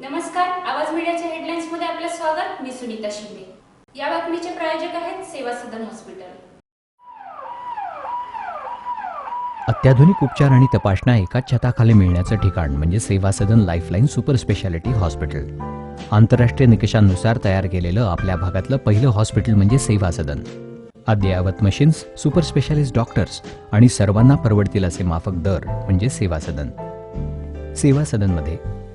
आवाज मीडियाच्या हेडलाईन्समध्ये आपलं स्वागत. मी सुनीता शिंदे. या बातमीचे प्रायोजक आहेत सेवा सदन हॉस्पिटल. अत्याधुनिक उपचार आणि तपासण्या एकाच छताखाली मिळण्याचं ठिकाण म्हणजे Seva Sadan lifeline super speciality hospital. आंतरराष्ट्रीय निकषांनुसार तयार केलेलं आपल्या भागातलं पहिलं हॉस्पिटल म्हणजे सेवा सदन. अद्ययावत मशीन्स सुपर स्पेशालिस्ट डॉक्टर्स आणि सर्वांना परवडतील असे माफक दर म्हणजे सेवा सदन. सेवा सदनमध्ये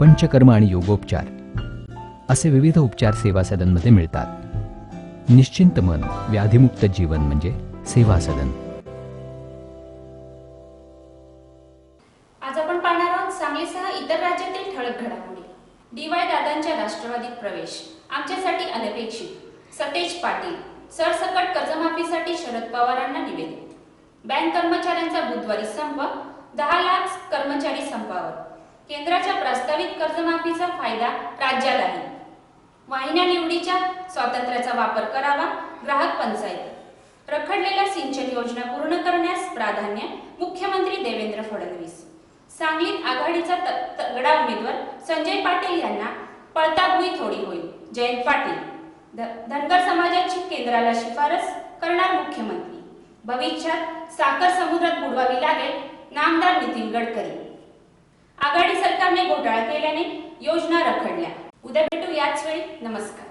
panchakarma आणि योगोपचार असे विविध उपचार सेवा सदनमध्ये मिळतात. निश्चिंत मन व्याधिमुक्त जीवन म्हणजे सेवा सदन. आज आपण पाहणार आहोत सांगलीसह इतर राज्यातील ठळक घडामोडी. डीवाय दादांच्या राष्ट्रवादीत प्रवेश आमच्यासाठी अनपेक्षित. सतेज पाटील सरसकट कर्जमाफीसाठी शरद पवारांना निवेदन. बँक कर्मचाऱ्यांचा बुधवारी संप दहा लाख कर्मचारी संपावर. केंद्राच्या प्रस्तावित कर्जमाफीचा फायदा राज्यालाही. वाहिन्या निवडीच्या स्वातंत्र्याचा वापर करावा ग्राहक पंचायत. रखडलेल्या सिंचन योजना पूर्ण करण्यास प्राधान्य मुख्यमंत्री देवेंद्र फडणवीस. सांगलीत आघाडीचा तगडा उमेदवार संजय पाटील यांना पळताभुई थोडी होईल. जयंत पाटील. धनगर समाजाची केंद्राला शिफारस करणार मुख्यमंत्री. भविष्यात साखर समुद्रात बुडवावी लागेल नामदार नितीन गडकरी. आघाडी सरकारने घोटाळा केल्याने योजना रखडल्या. उद्या भेटू याच वेळी. नमस्कार.